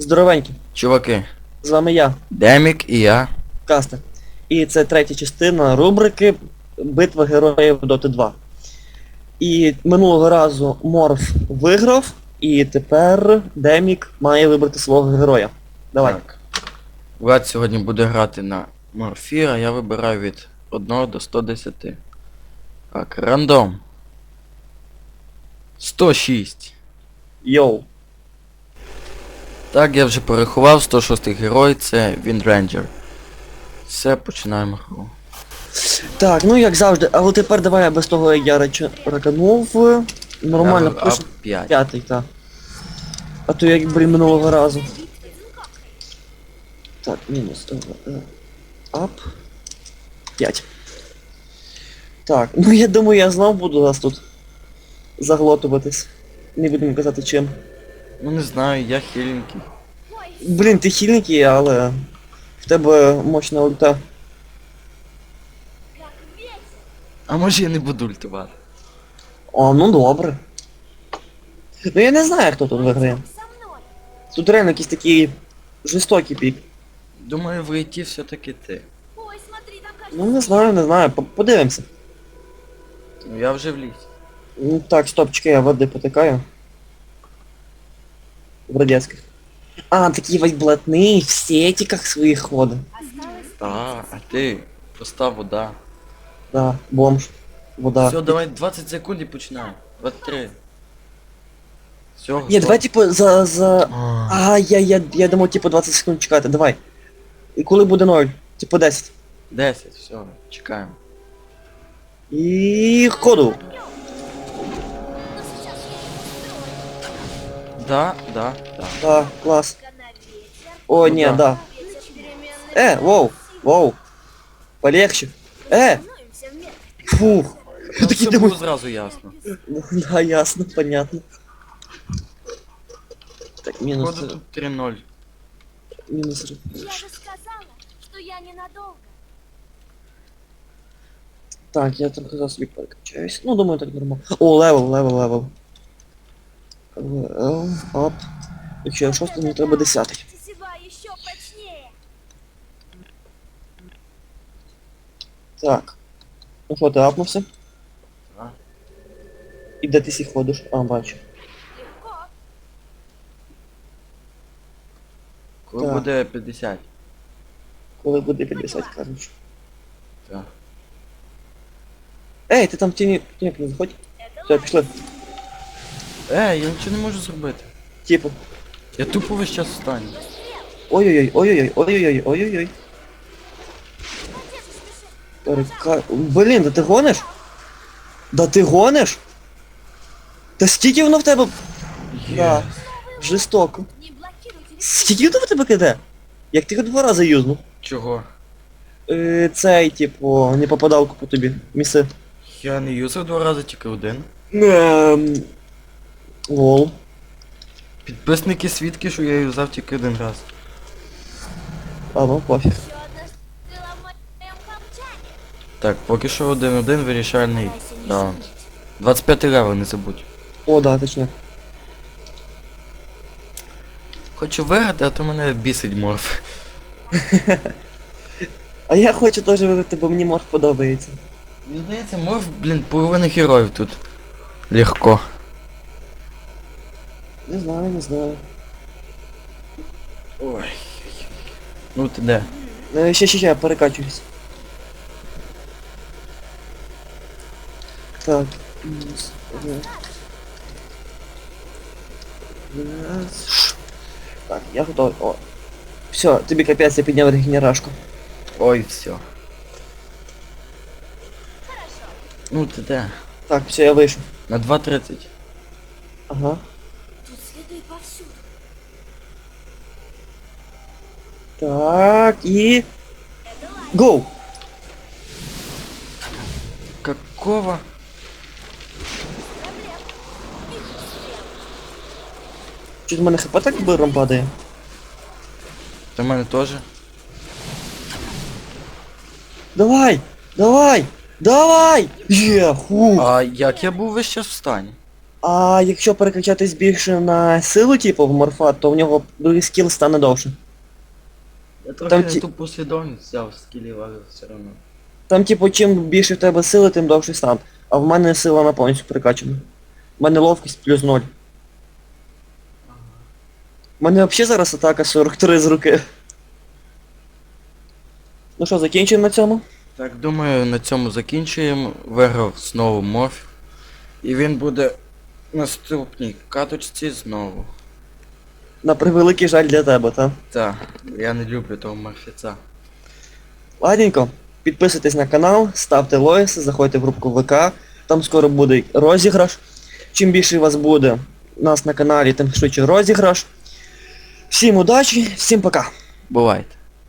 Здоровенькі. Чуваки, З вами я, Демік і я. Кастер. І це третя частина рубрики Битва героїв Доти 2. І минулого разу Морф виграв, і тепер Демік має вибрати свого героя. Давай. Так. Влад сьогодні буде грати на Морфір, а я вибираю від 1 до 110. Так, рандом. 106. Йоу. Так, я вже порахував, 106 герой це Віндренджер. Все, починаємо гру. Так, ну як завжди, але тепер давай я без того, як я рач- раканув. Нормально А пишу 5. п'ятий, так. А то як, блін, минулого разу. Так, мінус того. е, Ап. 5. Так, ну я думаю, я знов буду нас тут заглотуватись. Не будемо казати чим. Ну не знаю, я хиленький. Блін, ти хільникий, але в тебе мощна ульта. А може я не буду ультувати? О, ну добре. Ну я не знаю, хто тут виграє. Тут реально якийсь такий жорстокий пік. Думаю, в рейті все-таки ти. Ну не знаю, не знаю, по- подивимося. Ну я вже вліз. Ну, так, стопчики, я води потикаю. В радянських. А, такий весь блатний, в сетиках своїх ходить. Осталось... Так, а ти проста вода. Да, бомж. Вода. Все, давай 20 секунд і починаємо. 23. Все, Ні, давай типу за. за. А, А, я, я, я думав, типу 20 секунд чекати, давай. І коли буде 0? Типу 10. 10, все, чекаємо. І ходу. Да, да, да. Да, клас. На ветер. О, Ну ні, да. да. Ветер переменный. Е, воу, воу. Полегче. Е, Волнуемся вместе. фух. Там Такий все було думаю. зразу ясно. Ну, да, ясно, понятно. Так, мінус. Походу тут 3-0. Мінус. Я же сказала, что я ненадолго. Так, я там казав собі перекачаюсь. Ну, думаю, так нормально. О, левел, левел, левел. Левел, ап. Якщо я шостий, мені треба десятий. Так. Ну що, ти апнувся? І де ти сі ходиш? А, бачу. Коли Так. буде 50. Коли буде 50, кажеш. Так. Ей, ти там в тіні... Ні, не заходь. Все, пішли. Е, я нічого не можу зробити. Типу. Я тупо весь час встану. Ой-ой-ой, ой-ой-ой, ой-ой-ой, ой-ой-ой. Отец Блін, да ти гониш? Да ти гониш? Та стільки воно в тебе... Да. Жорстоко. Не блокируйте. Скільки воно в тебе киде? Як ти його два рази юзнув? Чого? Е, цей, типу, не попадалку по тобі. Міси. Я не юзав два рази, тільки один. Ем... Лол. Підписники свідки, що я юзав тільки один раз. А ну пофіг. Так, поки що один-один вирішальний раунд. 25 левел, не забудь. О, да, точно. Хочу виграти, а то мене бісить морф. А я хочу теж виграти, бо мені морф подобається. Мені здається, морф, блін, половина героїв тут. Легко. Не знаю, не знаю. Ой. Ну ти де? Е, ще, ще, ще, я перекачуюсь. Так. мінус один. Мінус. Так, я готовий. О. Все, тобі капець, я підняв регенерашку. Ой, все. Ну ти де? Так, все, я вийшов. На 2.30. Ага. Тут следы повсюду. Так, і... Гоу! Какого? Проблем. Их стрел. Чуть в мене хп так биром падає. Та в мене теж. Давай! Давай! Давай! Є, ху! А як я був весь час в стані? А якщо переключатись більше на силу, типу, в морфа, то в нього другий скіл стане довше. Я трохи Там не ті- ту послідовність взяв скілів, але все одно. Там, типу, чим більше в тебе сили, тим довший стан. А в мене сила на повністю прикачана. В мене ловкість плюс 0. У мене взагалі зараз атака 43 з руки. Ну що, закінчуємо на цьому? Так, думаю, на цьому закінчуємо. Виграв знову морф. І він буде наступній каточці знову. На превеликий жаль для тебе, та? Так, я не люблю того морфіця. Ладненько, підписуйтесь на канал, ставте лойси, заходьте в групку ВК, там скоро буде розіграш. Чим більше вас буде нас на каналі, тим швидше розіграш. Всім удачі, всім пока! Бувайте.